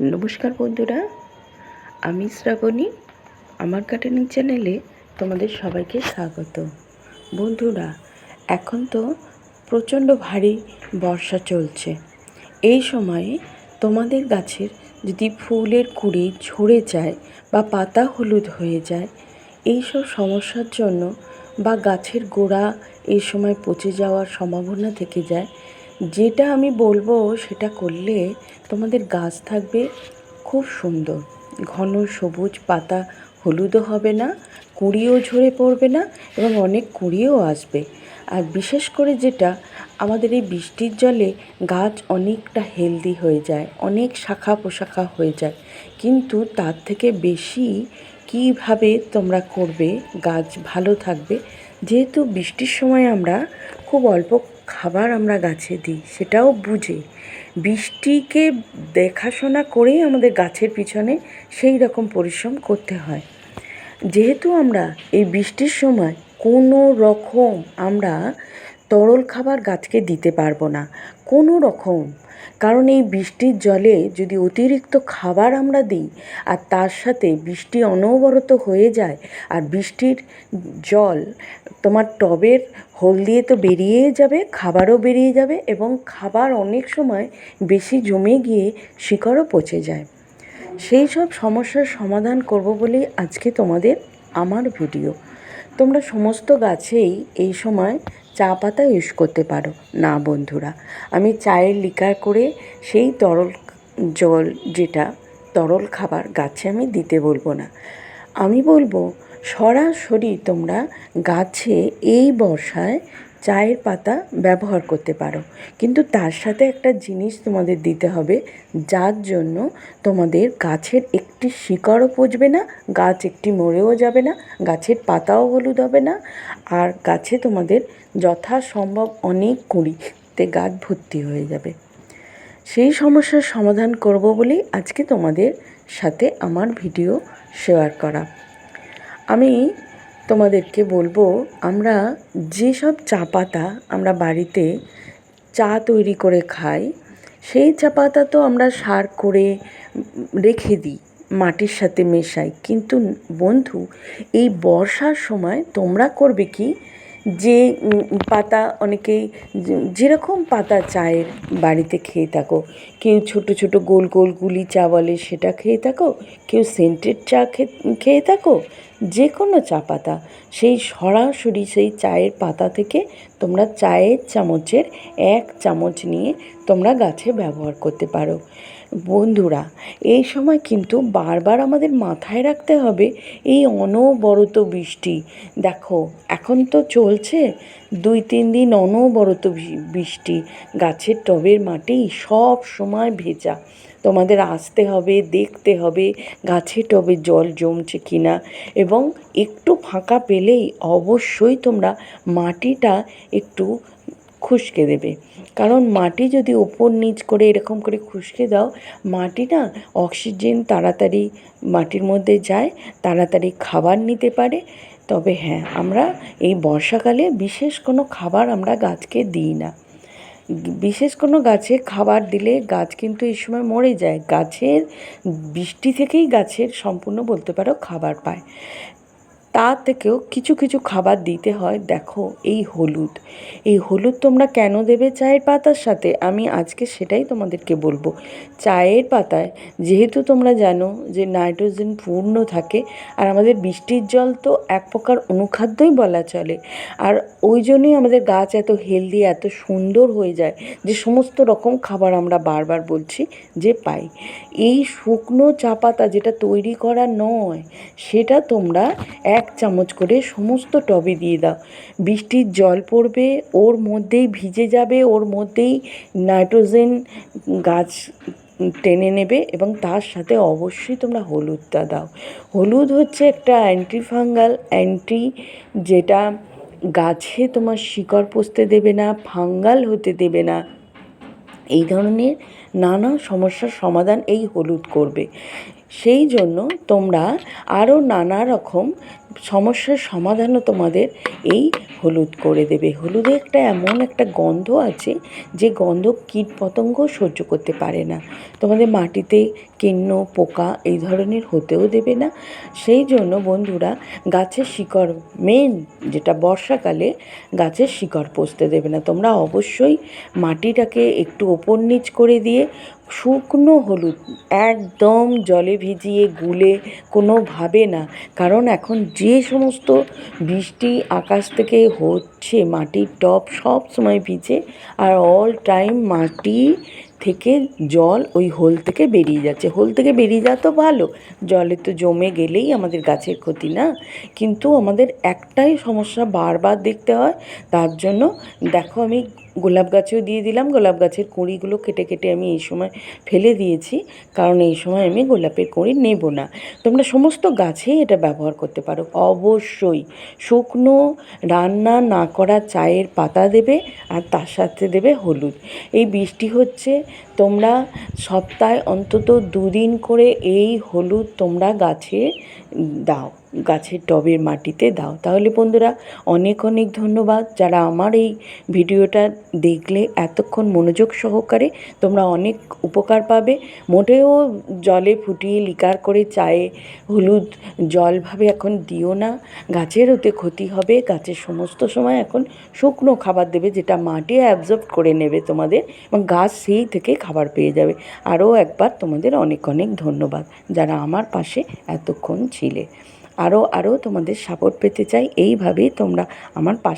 নমস্কার বন্ধুরা, আমি শ্রাবণী। আমার গার্ডেনিং চ্যানেলে তোমাদের সবাইকে স্বাগত। বন্ধুরা, এখন তো প্রচণ্ড ভারী বর্ষা চলছে। এই সময়ে তোমাদের গাছের যদি ফুলের কুড়ি ঝরে যায় বা পাতা হলুদ হয়ে যায় এই সব সমস্যার জন্য বা গাছের গোড়া এই সময় পচে যাওয়ার সম্ভাবনা থেকে যায় যেটা আমি বলব সেটা করলে তোমাদের গাছ থাকবে খুব সুন্দর। ঘন সবুজ পাতা, হলুদও হবে না, কুঁড়িও ঝরে পড়বে না এবং অনেক কুঁড়িও আসবে। আর বিশেষ করে যেটা, আমাদের এই বৃষ্টির জলে গাছ অনেকটা হেলদি হয়ে যায়, অনেক শাখা পোশাখা হয়ে যায়। কিন্তু তার থেকে বেশি কীভাবে তোমরা করবে, গাছ ভালো থাকবে, যেহেতু বৃষ্টির সময় আমরা খুব অল্প খাবার আমরা গাছে দিই, সেটাও বুঝে। বৃষ্টিকে দেখাশোনা করেই আমাদের গাছের পিছনে সেই রকম পরিশ্রম করতে হয়। যেহেতু আমরা এই বৃষ্টির সময় কোনো রকম আমরা তরল খাবার গাছকে দিতে পারব না। কোনো রকম। কারণ এই বৃষ্টির জলে যদি অতিরিক্ত খাবার আমরা দিই, আর তার সাথে বৃষ্টি অনবরত হয়ে যায়, আর বৃষ্টির জল তোমার টবের হোল দিয়ে তো বেরিয়ে যাবে, খাবারও বেরিয়ে যাবে, এবং খাবার অনেক সময় বেশি জমে গিয়ে শিকড়ও পচে যায়। সেই সব সমস্যার সমাধান করব বলেই আজকে তোমাদের আমার ভিডিও। তোমরা সমস্ত গাছেই এই সময় চা পাতা ইউজ করতে পারো। না, বন্ধুরা, আমি চায়ের লিকার করে সেই তরল জল যেটা তরল খাবার গাছে আমি দিতে বলব না। আমি বলব, সরাসরি তোমরা গাছে এই বর্ষায় চায়ের পাতা ব্যবহার করতে পারো। কিন্তু তার সাথে একটা জিনিস তোমাদের দিতে হবে, যার জন্য তোমাদের গাছের একটি শিকড়ও পচবে না, গাছ একটি মরেও যাবে না, গাছের পাতাও হলুদ হবে না, আর গাছে তোমাদের যথাসম্ভব অনেক কুঁড়িতে গাছ ভর্তি হয়ে যাবে। সেই সমস্যার সমাধান করব বলেই আজকে তোমাদের সাথে আমার ভিডিও শেয়ার করা। আমি তোমাদেরকে বলব, আমরা যেসব চা পাতা আমরা বাড়িতে চা তৈরি করে খাই, সেই চা পাতা তো আমরা সার করে রেখে দিই, মাটির সাথে মেশাই। কিন্তু বন্ধু, এই বর্ষার সময় তোমরা করবে কি? যে পাতা অনেকেই যেরকম পাতা চায়ের বাড়িতে খেয়ে থাকো, কেউ ছোটো ছোটো গোল গোল গুলি চা বলে সেটা খেয়ে থাকো, কেউ সেন্টেড চা খেয়ে থাকো যে কোনো চা পাতা, সেই সরাসরি সেই চায়ের পাতা থেকে তোমরা চায়ের চামচের এক চামচ নিয়ে তোমরা গাছে ব্যবহার করতে পারো। বন্ধুরা, এই সময় কিন্তু বারবার আমাদের মাথায় রাখতে হবে এই অনবরত বৃষ্টি। দেখো, এখন তো চলছে দুই তিন দিন অনবরত বৃষ্টি। গাছের টবের মাটি সব সময় ভেজা। তোমাদের আসতে হবে, দেখতে হবে গাছে টবে জল জমছে কি না এবং একটু ফাঁকা পেলেই অবশ্যই তোমরা মাটিটা একটু খুশকে দেবে। কারণ মাটি যদি ওপর নিচ করে এরকম করে খুশকে দাও, মাটি না অক্সিজেন তাড়াতাড়ি মাটির মধ্যে যায়, তাড়াতাড়ি খাবার নিতে পারে। তবে হ্যাঁ আমরা এই বর্ষাকালে বিশেষ কোনো খাবার আমরা গাছকে দিই না। বিশেষ কোনো গাছে খাবার দিলে গাছ কিন্তু এই সময় মরে যায়। গাছের বৃষ্টি থেকেই গাছের সম্পূর্ণ বলতে পারো খাবার পায়। তা থেকেও কিছু কিছু খাবার দিতে হয়। দেখো, এই হলুদ। এই হলুদ তোমরা কেন দেবে চায়ের পাতার সাথে? আমি আজকে সেটাই তোমাদেরকে বলব। চায়ের পাতায় যেহেতু তোমরা জানো যে নাইট্রোজেন পূর্ণ থাকে, আর আমাদের বৃষ্টির জল তো এক প্রকার অনুখাদ্যই বলা চলে। আর ওই জন্যই আমাদের গাছ এত হেলদি, এত সুন্দর হয়ে যায় যে সমস্ত রকম খাবার আমরা বারবার বলছি যে পাই। এই শুকনো চা পাতা যেটা তৈরি করা নয়, সেটা তোমরা এক এক চামচ করে সমস্ত টবে দিয়ে দাও। বৃষ্টির জল পড়বে, ওর মধ্যেই ভিজে যাবে, ওর মধ্যেই নাইট্রোজেন গাছ টেনে নেবে এবং তার সাথে অবশ্যই তোমরা হলুদটা দাও। হলুদ হচ্ছে একটা অ্যান্টিফাঙ্গাল অ্যান্টি যেটা গাছে তোমার শিকড় পুষতে দেবে না ফাঙ্গাল হতে দেবে না। এই ধরনের নানা সমস্যার সমাধান এই হলুদ করবে। সেই জন্য তোমরা আরও নানা রকম সমস্যার সমাধানও তোমাদের এই হলুদ করে দেবে। হলুদে একটা এমন একটা গন্ধ আছে যে গন্ধ কীট পতঙ্গ সহ্য করতে পারে না। তোমাদের মাটিতে কীর্ণ পোকা এই ধরনের হতেও দেবে না। সেই জন্য বন্ধুরা গাছের শিকড় মেন যেটা বর্ষাকালে গাছের শিকড় পচতে দেবে না। তোমরা অবশ্যই মাটিটাকে একটু ওপর নিচ করে দিয়ে শুকনো হলুদ একদম জলে ভিজিয়ে গুলে কোনোভাবে না। কারণ এখন যে সমস্ত বৃষ্টি আকাশ থেকে হচ্ছে, মাটির টব সব সময় ভিজে আর অল টাইম মাটি থেকে জল ওই হোল থেকে বেরিয়ে যাচ্ছে। হোল থেকে বেরিয়ে যাওয়া তো ভালো, জলে তো জমে গেলেই আমাদের গাছের ক্ষতি না। কিন্তু আমাদের একটাই সমস্যা বারবার দেখতে হয়, তার জন্য দেখো আমি গোলাপ গাছেও দিয়ে দিলাম। গোলাপ গাছের কুঁড়িগুলো কেটে কেটে আমি এই সময় ফেলে দিয়েছি। কারণ এই সময় আমি গোলাপের কুঁড়ি নেব না। তোমরা সমস্ত গাছেই এটা ব্যবহার করতে পারো। অবশ্যই শুকনো রান্না না করা চায়ের পাতা দেবে আর তার সাথে দেবে হলুদ। এই বৃষ্টি হচ্ছে। তোমরা সপ্তাহে অন্তত দুদিন করে এই হলুদ তোমরা গাছে দাও। গাছের টবের মাটিতে দাও। তাহলে বন্ধুরা, অনেক অনেক ধন্যবাদ যারা আমার এই ভিডিওটা দেখলে এতক্ষণ মনোযোগ সহকারে তোমরা অনেক উপকার পাবে। মোটেও জলে ফুটিয়ে লিকার করে চায়ে হলুদ জলভাবে এখন দিও না। গাছের ওতে ক্ষতি হবে। গাছের সমস্ত সময় এখন শুকনো খাবার দেবে যেটা মাটি অ্যাবজর্ব করে নেবে তোমাদের এবং গাছ সেই থেকে খাবার পেয়ে যাবে। আরও একবার তোমাদের অনেক অনেক ধন্যবাদ যারা আমার পাশে এতক্ষণ ছিলে। আরও আরও তোমাদের সাপোর্ট পেতে চাই। এইভাবেই তোমরা আমার পাশে